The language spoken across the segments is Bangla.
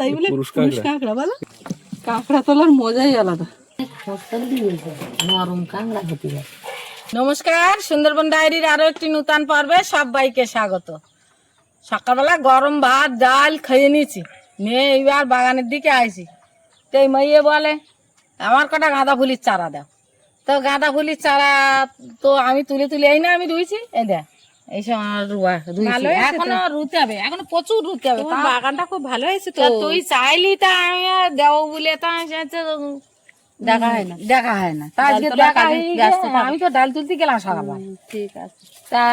তাই বলে পুরুষ কাঁকড়া বলো। কাঁকড়া তোলার মজাই আলাদা। নরম কাঁকড়া হতে নমস্কার সুন্দরবন ডায়েরির আরও একটি নূতন পর্বে সবাইকে স্বাগত। সকালবেলা গরম ভাত ডাল খেয়ে নিয়েছি নিয়ে এইবার বাগানের দিকে আইছি। তো এই মাইয়ে বলে আমার কটা গাঁদা ফুলির চারা দাও। তো গাঁদা ফুলির চারা তো আমি তুলে তুলে এই না আমি রুইছি? এই দেখ। এই আমার রুয়া রুইছি। এখনও রুতে হবে এখনও প্রচুর রুতে হবে বাগানটা খুব ভালো হয়েছে তা। তুই চাইলি তা আমি দেবো বলে তা দেখা হয় না। দেখা হয় না। তা আজকে দেখা কাজে হয়ে ব্যস্ত গিয়ে আমি তো ডাল তুলতে গেলাম সকালবেলা। ঠিক আছে। তা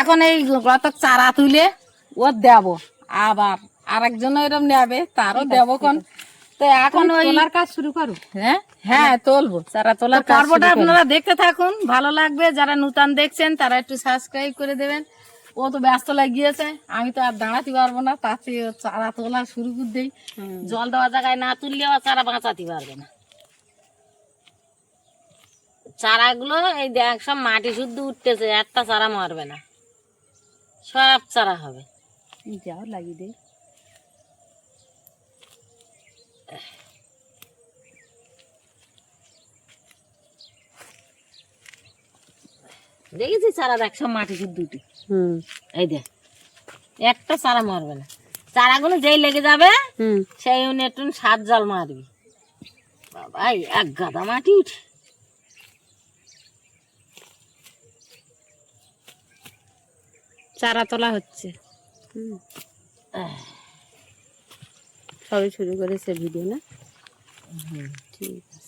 এখন এই কত চারা তুলে ওর দেব। আবার আরেকজন এরম নেবে তারও দেব কোন? তো এখন ওই তোলার কাজ শুরু করো। হ্যাঁ? হ্যাঁ তুলবো। চারা তোলার পর্বটা আপনারা দেখতে থাকুন ভালো লাগবে। যারা নূতন দেখছেন তারা একটু সাবস্ক্রাইব করে দেবেন। ও তো ব্যস্ত লাগিয়েছে আমি তো আর দাঁড়াতে পারব না তাতে চারা তোলা শুরু করে দেই। জল দেওয়া জায়গায় না তুললে চারা বাঁচাতে পারবে না। চারাগুলো এই দেখ সব মাটি শুদ্ধ উঠতেছে একটা চারা মারবে না। সব চারা হবে। যাও লাগিয়ে দে দেখেছি চারা দেখ সব মাটি উঠে হুম। এই দেখ একটা চারা মারবে না। চারাগুলো যেই লেগে যাবে হুম। সেই উনি একটু সাত জল মারবি। বাবা এক গাদা মাটি উঠে। চারা তোলা হচ্ছে। সবই শুরু করেছে ভিডিও না? ঠিক আছে।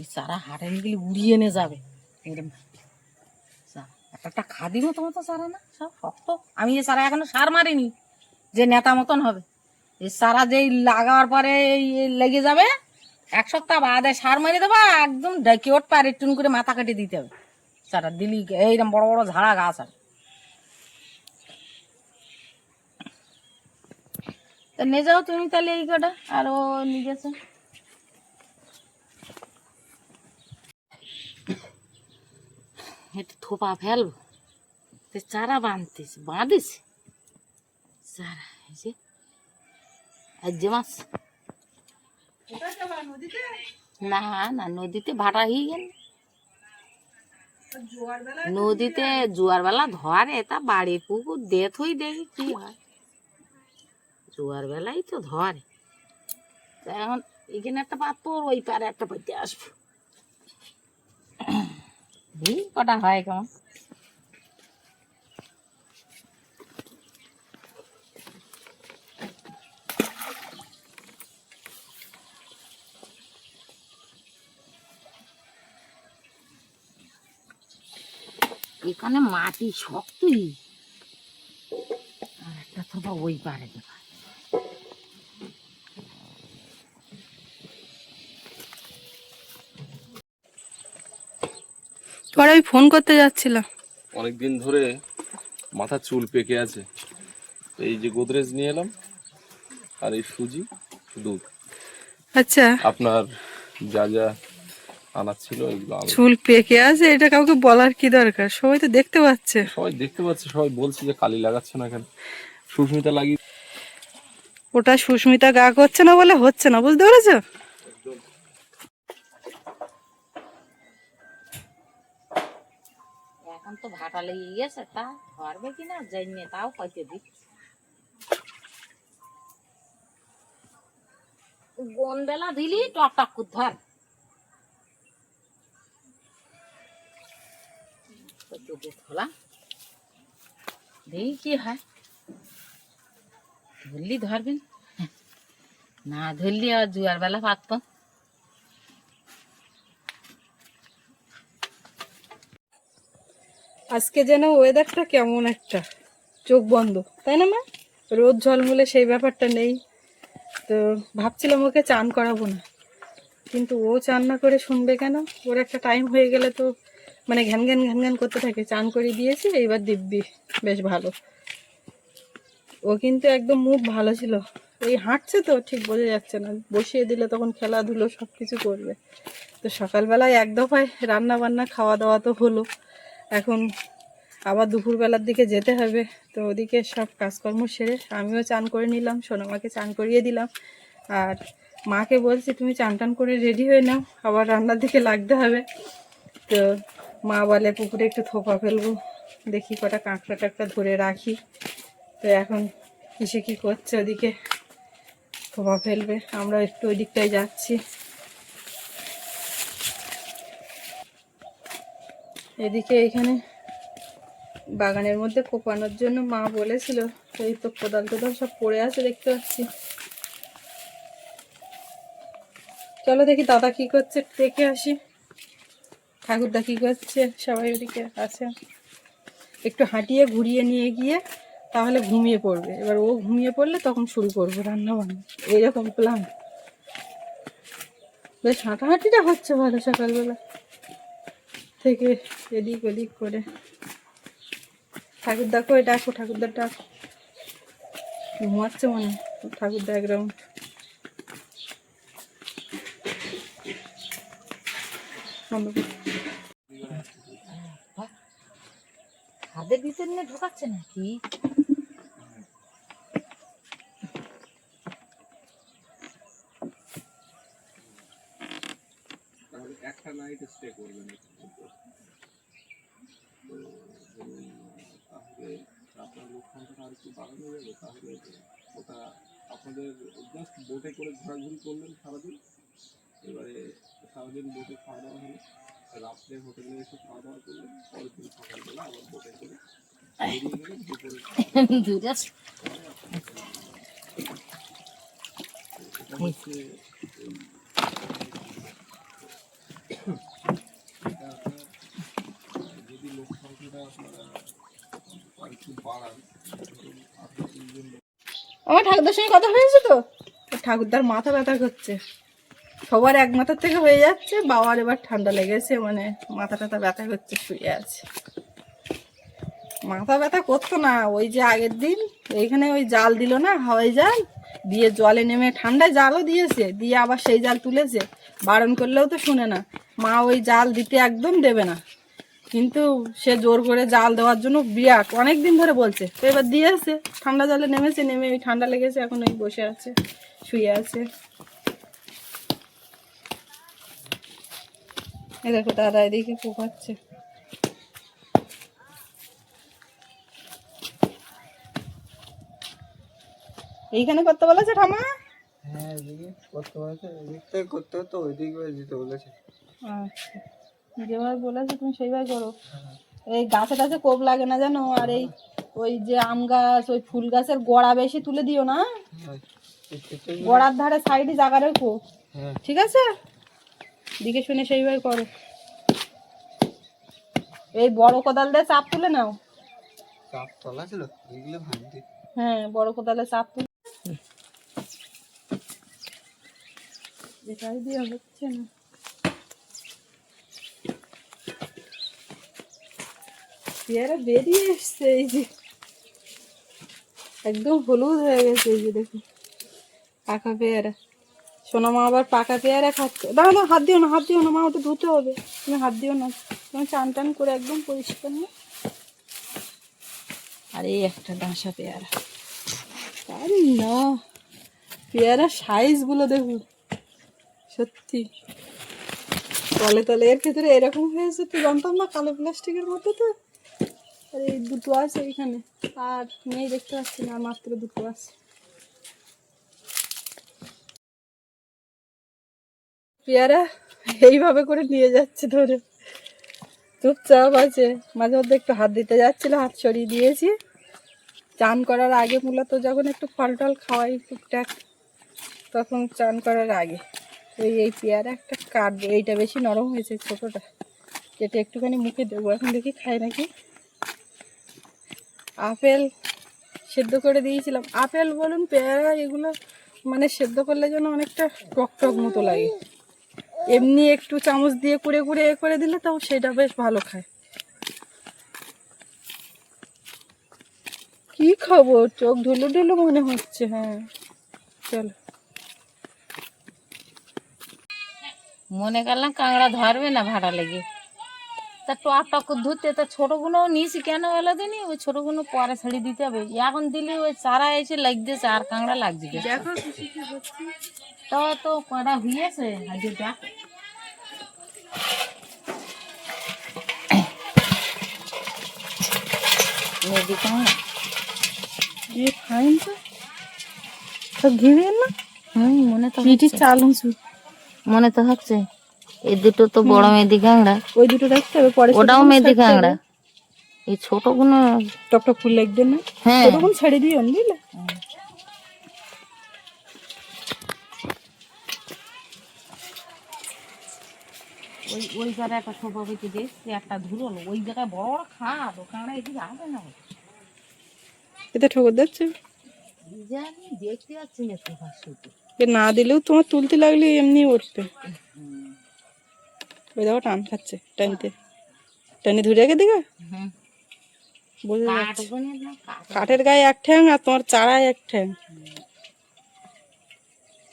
এই চারা হাটে নিয়ে গেলে উড়িয়ে নিয়ে যাবে। চারা। একটা একটা খাদির মতো মতো চারা না, সব শক্ত। আমি এই চারা এখনও সার মারিনি, যে নেতা মতন হবে। এই চারা যেই লাগাবার পরে লেগে যাবে, এক সপ্তাহ বাদে সার মেরে দেবা, একদম ডেকে ওঠ পারে টুন করে মাথা কেটে দিতে হবে। চারা, দিলি এইরকম বড় বড় ঝাড়া গাছ আর। তা নিয়ে যাও তুমি তাহলে এই কটা, আর নিয়ে গেছে। একটু থোপা ফেলব তো চারা বাঁধতেছে বাঁধেছে চারা এই যে আর যে মাছ না না নদীতে ভাটা হয়ে গেল নদীতে জোয়ার বেলা ধরে তা বাড়ির পুকুর দেথ হই দেখি কি হয় জোয়ার বেলাই তো ধরে তা এখন এখানে একটা পাত্র ওই পারে একটা পাইতে আসব কটা হয় কেমন? এখানে মাটি শক্তই আর একটা থোপা ওই পারে দেবা তোমার আমি ফোন করতে যাচ্ছিলাম। অনেকদিন ধরে মাথা চুল পেকে আছে। এই যে গোদরেজ নিয়ে এলাম আর এই সুজি দুধ। আচ্ছা। আপনার যা যা আনার ছিল এগুলো চুল পেকে আছে এটা কাউকে বলার কি দরকার? সবাই তো দেখতে পাচ্ছে। সবাই দেখতে পাচ্ছে সবাই বলছে যে কালি লাগাচ্ছে না কেন? সুস্মিতা লাগিয়ে ওটা সুস্মিতা গা করছে না বলে হচ্ছে না বুঝতে পেরেছ? এখন তো ভাটা লেগে গেছে, তা ধরবে কিনা জানি তাও কইতে দিচ্ছি কোন বেলা দিলি, টক করে ধর। কি হয়। ধরলি ধরবেন না। ধরলি আর জুয়ার বেলা পাকতো আজকে যেন ওয়েদারটা কেমন একটা। চোখ বন্ধ। তাই না, মা? রোদ ঝলমলে সেই ব্যাপারটা নেই। তো ভাবছিলাম ওকে চান করাবো না। কিন্তু ও চান না করে শুনবে কেন? ওর একটা টাইম হয়ে গেলে তো মানে ঘ্যান ঘ্যান ঘ্যান ঘ্যান করতে থাকে। চান করে দিয়েছি, এইবার দিব্যি। বেশ ভালো। ও কিন্তু একদম মুখ ভালো ছিল। ওই হাঁটছে তো, ঠিক বোঝা যাচ্ছে না। বসিয়ে দিলে তখন খেলাধুলো সব কিছু করবে। তো সকালবেলায় এক দফায় রান্না বান্না খাওয়া দাওয়া তো হলো। এখন আবার দুপুরবেলার দিকে যেতে হবে। তো ওদিকে সব কাজকর্ম সেরে আমিও চান করে নিলাম, সোনামাকে চান করিয়ে দিলাম। আর মাকে বলছি, তুমি চান টান করে রেডি হয়ে নাও, আবার রান্নার দিকে লাগতে হবে। তো মা বলে, পুকুরে একটু থোপা ফেলব, দেখি কটা কাঁকড়া টাকড়া ধরে রাখি। তো এখন কিসে কি করছে ওদিকে, থোপা ফেলবে, আমরা একটু ওই দিকটায় যাচ্ছি। এদিকে এখানে বাগানের মধ্যে কোপানোর জন্য মা বলেছিল, এই তো কোদাল টোদাল সব পড়ে আছে দেখতে পাচ্ছি। চলো দেখি দাদা কি করছে, দেখে আসি। ঠাকুরদা কি করছে, সবাই ওদিকে আছে। একটু হাঁটিয়ে ঘুরিয়ে নিয়ে গিয়ে তাহলে ঘুমিয়ে পড়বে। এবার ও ঘুমিয়ে পড়লে তখন শুরু করব রান্না বান্না এইরকম প্ল্যান বেশ হাঁটাহাঁটিটা হচ্ছে ভালো সকালবেলা। থেকে এদিক ওদিক করে ঠাকুরদা কই ডাকো ঠাকুরদা ডাক ঘুমাচ্ছে মনে। ঠাকুরদা এক রাউন্ড। হাতের ভিতর নিয়ে ঢোকাচ্ছে নাকি একটা নাইট স্টে করবেন তাহলে আপনার লোকসানটা আর একটু বাড়ানো যাবে তাহলে ওটা আপনাদের জাস্ট বোটে করে ঘোরাঘুরি করলেন সারাদিন। এবারে সারাদিন বোটে খাওয়া দাওয়া হলো। রাত্রে হোটেলে এসে খাওয়া দাওয়া করলেন। পরের দিন সকালবেলা আবার বোটে করে দুপুরে দূরে এটা হচ্ছে এটা আপনার যদি লোক সংখ্যাটা আপনারা আর একটু বাড়ান ধরুন আপনি তিনজন লোক আমার ঠাকুরদার সঙ্গে কথা হয়েছে তো? ঠাকুরদার মাথা ব্যথা করছে। সবার এক মাথার থেকে হয়ে যাচ্ছে, বাবার এবার ঠান্ডা লেগেছে মানে মাথা টাথা ব্যথা করছে, শুয়ে আছে। মাথা ব্যথা করতো না, ওই যে আগের দিন এইখানে ওই জাল দিল না, হাওয়াই জাল, দিয়ে জলে নেমে ঠান্ডায় জালও দিয়েছে, দিয়ে আবার সেই জাল তুলেছে, বারণ করলেও তো শুনে না। মা ওই জাল দিতে একদম দেবে না। কিন্তু সে জোর করে জাল দেওয়ার জন্য বিরাট। অনেক দিন ধরে বলছে। তো এবার দিয়েছে ঠান্ডা জলে নেমেছে নেমে ওই ঠান্ডা লেগেছে এখন ওই বসে আছে শুয়ে আছে। এ দেখো দাদা এদিকে পোকাচ্ছে। এইখানে করতে বলেছে ঠামা হ্যাঁ এদিকে করতে বলেছে করতে হতো ওইদিক দিতে বলেছে। আচ্ছা। যেভাবে বলেছে তুমি সেইভাবে করো। এই গাছে টাছে কোপ লাগে না জানো? আর এই ওই যে আম গাছ ওই ফুল গাছের গোড়া বেশি তুলে দিও না। গোড়ার ধারে সাইডে জায়গা রেখো। হ্যাঁ। ঠিক আছে? দিকে শুনে সেইভাবে করো। এই বড় কোদাল দিয়ে চাপ তুলে নাও। চাপ তলা ছিল এগুলো ভাঙতে। হ্যাঁ বড় কোদালে চাপ তুলে এটাই দিয়ে হচ্ছে না। পেয়ারা বেরিয়ে এসছে এই যে একদম হলুদ হয়ে গেছে, এই যে দেখুন। পাকা পেয়ারা। সোনা মা আবার পাকা পেয়ারা খাচ্ছে। দাঁড়া না, হাত দিও না, হাত দিও না, মা, ওটা ধুতে হবে। তুমি হাত দিও না। তুমি চান টান করে একদম পরিষ্কার না আর এই একটা ডাঁসা পেয়ারা। আরে না। পেয়ারা সাইজগুলো দেখুন। সত্যি। তলে তলে। এর ভেতরে এরকম হয়েছে তো, জানতাম না, কালো প্লাস্টিকের মধ্যে তো। আর এই দুটো আছে এখানে। আর নেই দেখতে পাচ্ছি না মাত্র দুটো আছে। পেয়ারা এইভাবে করে নিয়ে যাচ্ছে ধরে। চুপচাপ আছে। মাঝে মধ্যে একটু হাত দিতে যাচ্ছিল, হাত সরিয়ে দিয়েছি। চান করার আগে মূলত যখন একটু ফল টল খাওয়াই টুকটাক, তখন চান করার আগে। ওই এই পেয়ারা একটা কাটবে এইটা বেশি নরম হয়েছে ছোটোটা। কেটে একটুখানি মুখে দেবো। এখন দেখি খাই নাকি। আপেল সেদ্ধ করে দিয়েছিলাম। আপেল বলুন, পেয়ারা এগুলো মানে সেদ্ধ করলে যেন অনেকটা টক টক মতো লাগে। এমনি একটু চামচ দিয়ে কুড়ে কুড়ে এ করে দিলে তাও সেটা বেশ ভালো খায়। কি খাব চোখ ঢুলু ঢুলু মনে হচ্ছে হ্যাঁ। চলো। মনে করলাম কাঁকড়া ধরবে না ভাড়া লেগে। তা টক টক ধরতে তা ছোটগুলো নিয়েছি। কেন বলো দিনি ওই ছোটগুলো পরে ছেড়ে দিতে হবে। এখন দিলে ওই চারা এসে লাগতেছে আর কাঁকড়া লাগছে বেশ। দেখো খুশি কি হচ্ছে তো তো কটা আজকে দেখ। মেদি হুম মনে তো পিটি হচ্ছে। মনে তো হচ্ছে। এই দুটো তো বড় মেদি কাঁকড়া ওই দুটো রাখতে হবে পরে ওটাও মেদি কাঁকড়া এই ছোটগুলো টক টক ফুল লাগবে না? হ্যাঁ। ছোটগুলো ছেড়ে দিও বুঝলে? ওই ওই জায়গায় একটা ছোট হয়েছে দেখছি একটা ধুলো ওই জায়গায় বড় বড় খাদ ও কাঁকড়া এদিকে আসে না। এতে ঠোকর দিচ্ছে? জানি দেখতে পাচ্ছি না তো না দিলেও তোমার তুলতে লাগলে এমনি উঠবে। ওই দেখো টান খাচ্ছে টানতে। টানি ধরে রেখে দিকে যাচ্ছে কাঠের গায়ে এক ঠ্যাং আর তোমার চারায় এক ঠ্যাং।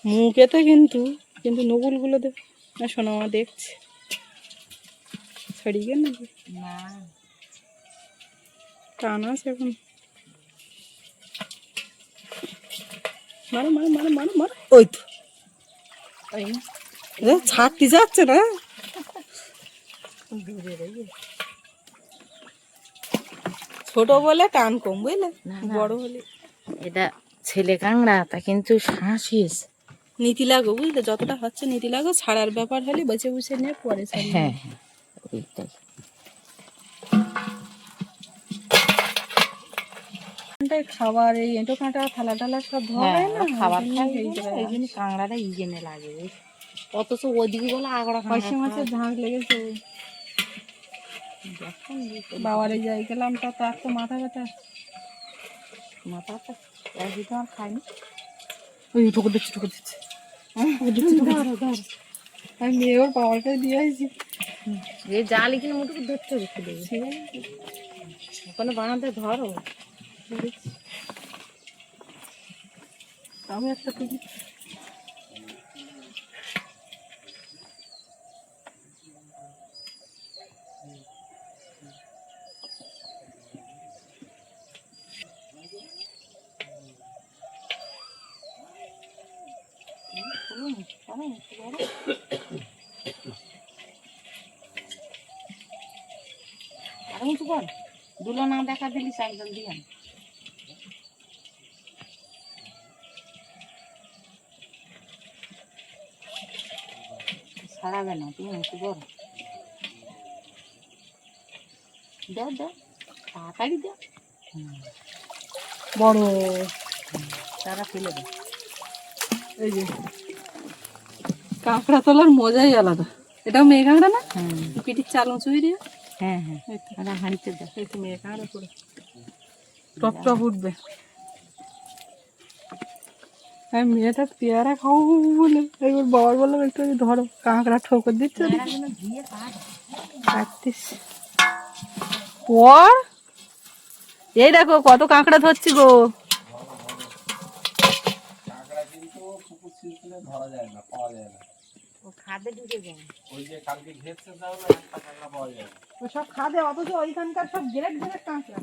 মুখেতে কিন্তু কিন্তু নকুলগুলো দেখ না শোনো মা দেখছি। ছাড়িয়ে গেল নাকি? টান আছে এখন। মারো মারো মারো মারো মারো। ওই তো। ছাড়তে যাচ্ছে না? দূরে রয়ে ছোট বলে টান কম বুঝলে। বড় হলে। এটা ছেলে কাঁকড়া তা কিন্তু শাঁসিস নীতি লাগো বুঝলে? যতটা হচ্ছে নীতি লাগো ছাড়ার ব্যাপার হলে বেছে বুঝে নিয়ে পরে হ্যাঁ হ্যাঁ ওইটাই। খাবার এই এঁটো কাঁটা থালা টালা সব ধরে হ্যাঁ না? খাবার খাই এই জন্য কাঁকড়াটা ইজেনে লাগে। অথচ ওইদিকে বলে আগড়া মাছের ঝাঁক লেগেছে। বাবারে যাই গেলাম তা তার তো মাথা ব্যথা। মাথা তো একদিন তো আর খাইনি। ওই ঠুকো দিচ্ছে ঠুকো দিচ্ছে। ধরো আমি মেয়ে ওর বাবার কাছে দিয়ে আসছি এই জালি কিনে মুটুকু ধরতে হবে খুলে ওখানে বানাতে ধরো। আমি একটা তুলি আর উঁচু কর দুলো না দেখা দিলি একজন দিয়ে। ছাড়াবে না তুমি উঁচু করো তাড়াতাড়ি দাও বড়। তারা ফেলে এই যে কাঁকড়া তোলার মজাই আলাদা। এটাও মেয়ে কাঁকড়া না? হ্যাঁ। পিটির চাল উঁচু হয়ে দিয়ে। হ্যাঁ হ্যাঁ। হাঁড়িতে দাও এই টপ টপ উঠবে। আমি মেয়েটা পেয়ারা খাব বলে। বাবার বললাম একটু ধরো কাঁকড়া ঠোকর দিচ্ছে কাটতিস পর। এই দেখো কত কাঁকড়া ধরছি গো। কাঁকড়া কিন্তু পুকুর ধরা যায় না পাওয়া যায় না। ও খাদে ঢুকে যায় ওই যে কালকে ঘেরছে যাও না একটা কাঁকড়া পাওয়া যায়। না সব খাদে অথচ ওইখানকার সব গ্রেট গ্রেট কাঁকড়া।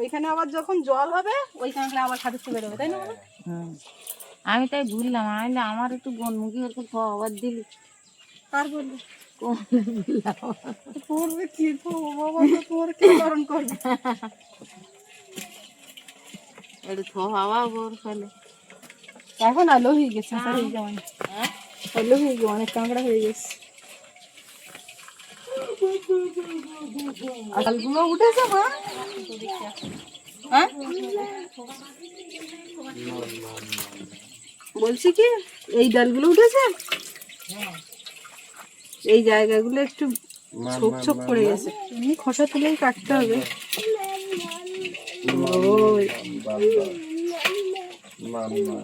ওইখানে আবার যখন জল হবে ওই কাঁকড়া আবার খাদের থেকে বেরোবে তাই না আমি তাই ভুললাম আমি আমার একটু গনমুখী ওরকম খাবার দিলি। বলব? কোন করবে কি বাবা তোর কি বারণ করবে একটু থো বাবা ওর ফেলে। এখন আলো হয়ে গেছে স্যার হয়ে অনেক কাঁকড়া হয়ে গেছে আলগুলো উঠেছে মা হ্যাঁ বলছি কি এই ডালগুলো উঠেছে এই জায়গাগুলো একটু ছোপ ছোপ পড়ে গেছে। এমনি খসা তুলেই কাটতে হবে। মাম্মা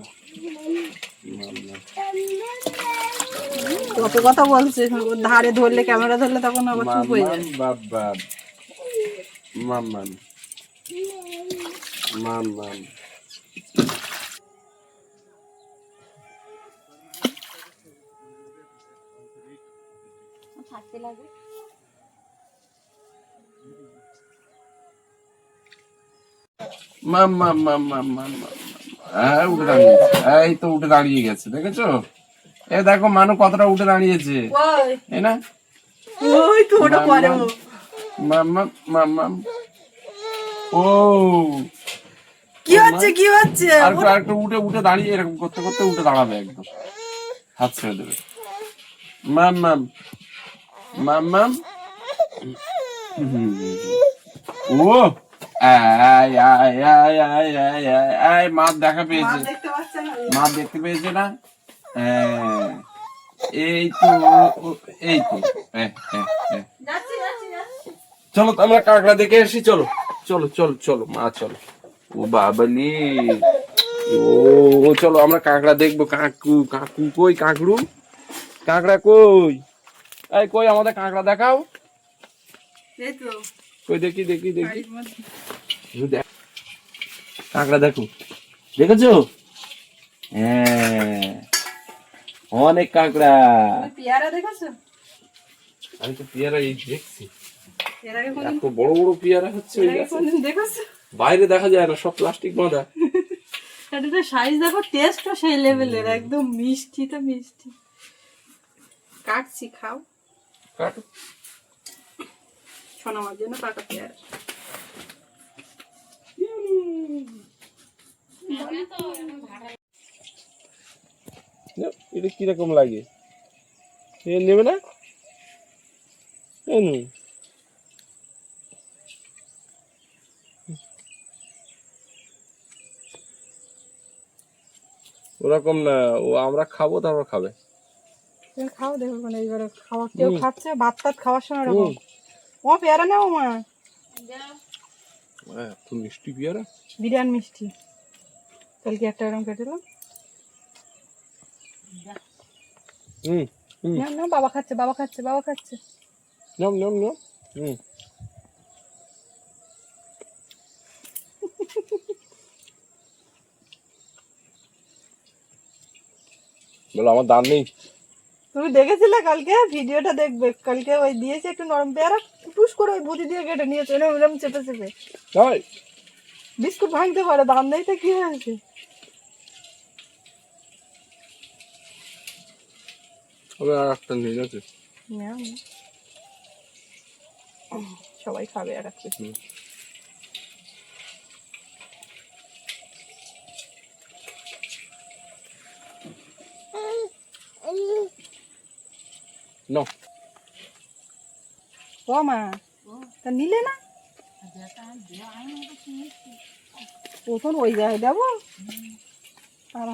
কত কথা বলছে ধারে ধরলে, ক্যামেরা ধরলে তখন আবার চুপ হয়ে যায়। বাবা। মাম মাম মাম মাম মাম হ্যাঁ উঠে দাঁড়িয়েছে এই তো উঠে দাঁড়িয়ে গেছে দেখেছ? এ দেখো মানু কতটা উঠে দাঁড়িয়েছে। এই না? ওই তো ওটা পরে ও। কি হচ্ছে কি হচ্ছে? আর একটু উঠে উঠে দাঁড়িয়ে এরকম করতে করতে উঠে দাঁড়াবে একদম। হাত ছেড়ে দেবে। মাম মাম মাম মাম ও! আয় আয় আয় আয় আয় আয় আয় মাছ দেখা পেয়েছে। মাছ দেখতে পেয়েছে না? হ্যাঁ। এই তো এই তো হ্যাঁ, হ্যাঁ, হ্যাঁ। চলো তো আমরা কাঁকড়া দেখে এসি চলো। চলো চলো চলো মা চলো। ও বাবালি ও ও, চলো আমরা কাঁকড়া দেখব। কাকু কাকু কই কাঁকড়ু? কাঁকড়া কই? এই কই আমাদের কাঁকড়া দেখাও। এই তো। কই দেখি দেখি দেখি। কাঁকড়া দেখো। দেখেছ? হ্যাঁ। অনেক কাঁকড়া। পেয়ারা দেখেছ? আমি তো পেয়ারা এই দেখছি। এত বড় বড় পেয়ারা হচ্ছে বাইরে দেখা যায় না সব প্লাস্টিক বাঁধা। এটা সাইজ দেখো টেস্টও সেই লেভেলের একদম মিষ্টি তো মিষ্টি। কাটছি খাও। কাটো। শোনামার জন্য কাটা পেয়ারা এটা কীরকম লাগে? এ নেবে না? ওরকম না ও আমরা খাব তারপর খাবে। তুমি খাও দেখো মানে এইবারে খাওয়া কেউ খাচ্ছে ভাত টাত খাওয়ার সময় এরকম হুম। ও পেয়ারা নেও মা এত মিষ্টি পেয়ারা? বিরিয়ানি মিষ্টি। কালকে একটা এরকম হুম হুম। না না বাবা খাচ্ছে বাবা খাচ্ছে বাবা খাচ্ছে। নাম নাম নাম। হুম। বলো আমার দাম নেই। তুমি দেখেছিলে কালকে? ভিডিওটা দেখবে। কালকে ওই দিয়েছে একটু নরম পেয়ারা। টুস করে ওই ভুতি দিয়ে কেটে নিয়েছে এরকম এরকম চেপে চেপে। তাই? বিস্কুট ভাঙতে পারে দাম নেই তো কি হয়েছে? আমি আর একটা নেই আছে নাও না। সবাই খাবে আর একটা। হুম। ও মা তা নিলে না? ওই জায়গায় দেবো আর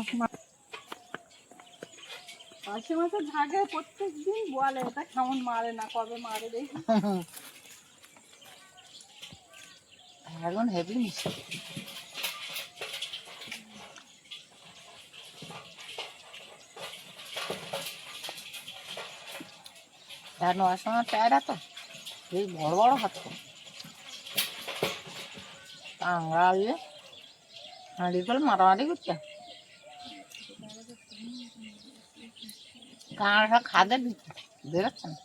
পাশে মাসে ঝাঁকে প্রত্যেক দিন বলে এটা কেমন মারে না কবে মারে দেখি? এখন হেভি মিষ্টি। আর নয় সময় পেয়ারা তো। এই বড় বড় কাঁকড়া ইয়ে হাঁড়ি মারামারি করছে সব খাদে দিচ্ছে বেরোচ্ছে না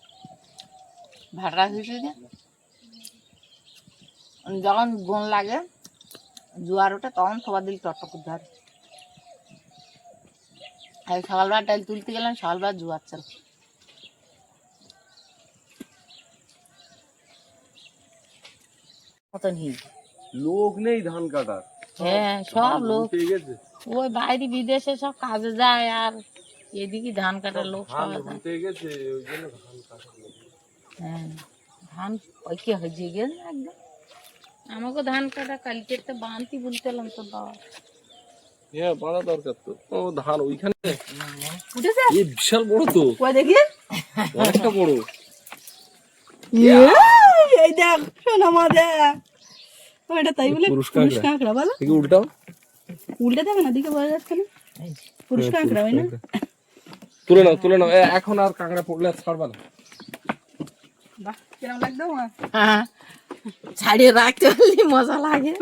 ভাটা দিচ্ছে যে। যখন বন লাগে, জোয়ার ওঠে তখন সবার দিল টটক ধরে। সকালবেলা ডাল তুলতে গেলাম, সকালবেলা জোয়ার চাল। মতন হিল লোক নেই ধান কাটার। হ্যাঁ সব লোক। ওই বাইরে বিদেশে সব কাজে যায় আর এদিকে ধান কাটার লোক সবাই গেছে ওই জন্য ধান কাটার লোক হ্যাঁ ধান ওই কি হয়েছে গেছে একদম। আমাকে ধান কাটা কালকে তো বানতি বলতেলাম তো বাবা। হ্যাঁ বাড়া দরকার তো। ও ধান ওইখানে? এই বিশাল বড় তো। ওই দেখি? অনেকটা বড়। ইয়ে, এই দেখ শোনা মা তাই বলে পুরুষ পুরুষ কাঁকড়া। কাঁকড়া বলো। দেখি উল্টাও। উল্টে দেবে না দিকে বোঝা যাচ্ছে না। পুরুষ কাঁকড়া হয় না? তুলে নাও তুলে নাও। এখন আর কাঁকড়া পড়লে ছাড়বা না। বাহ কিরম লাগতো হ্যাঁ। ছাড়িয়ে রাখতে পারলি মজা লাগে।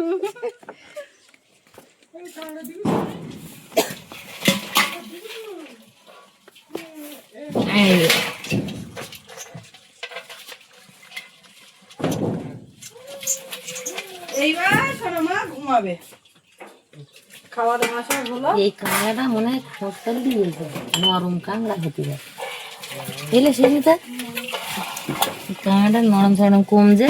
এই এইবার শোনো মা ঘুমাবে খাওয়া দাওয়া সব হলো? এই কাঁকড়াটা মনে হয় নরম কাঁকড়া হতে যায় এলে কাঁকড়াটা নরম সরম কমছে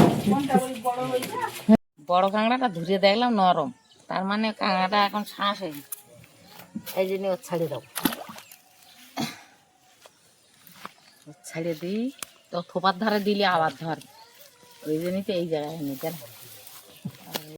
বড় কাঁকড়াটা ধরে দেখলাম নরম। তার মানে কাঁকড়াটা এখন শ্বাস হয়নি। এই জন্য ওর ছাড়িয়ে দাও। ছাড়িয়ে দিই। তো থোপার ধারে দিলে আবার ধর। ওই জন্যই তো এই জায়গায় নিতে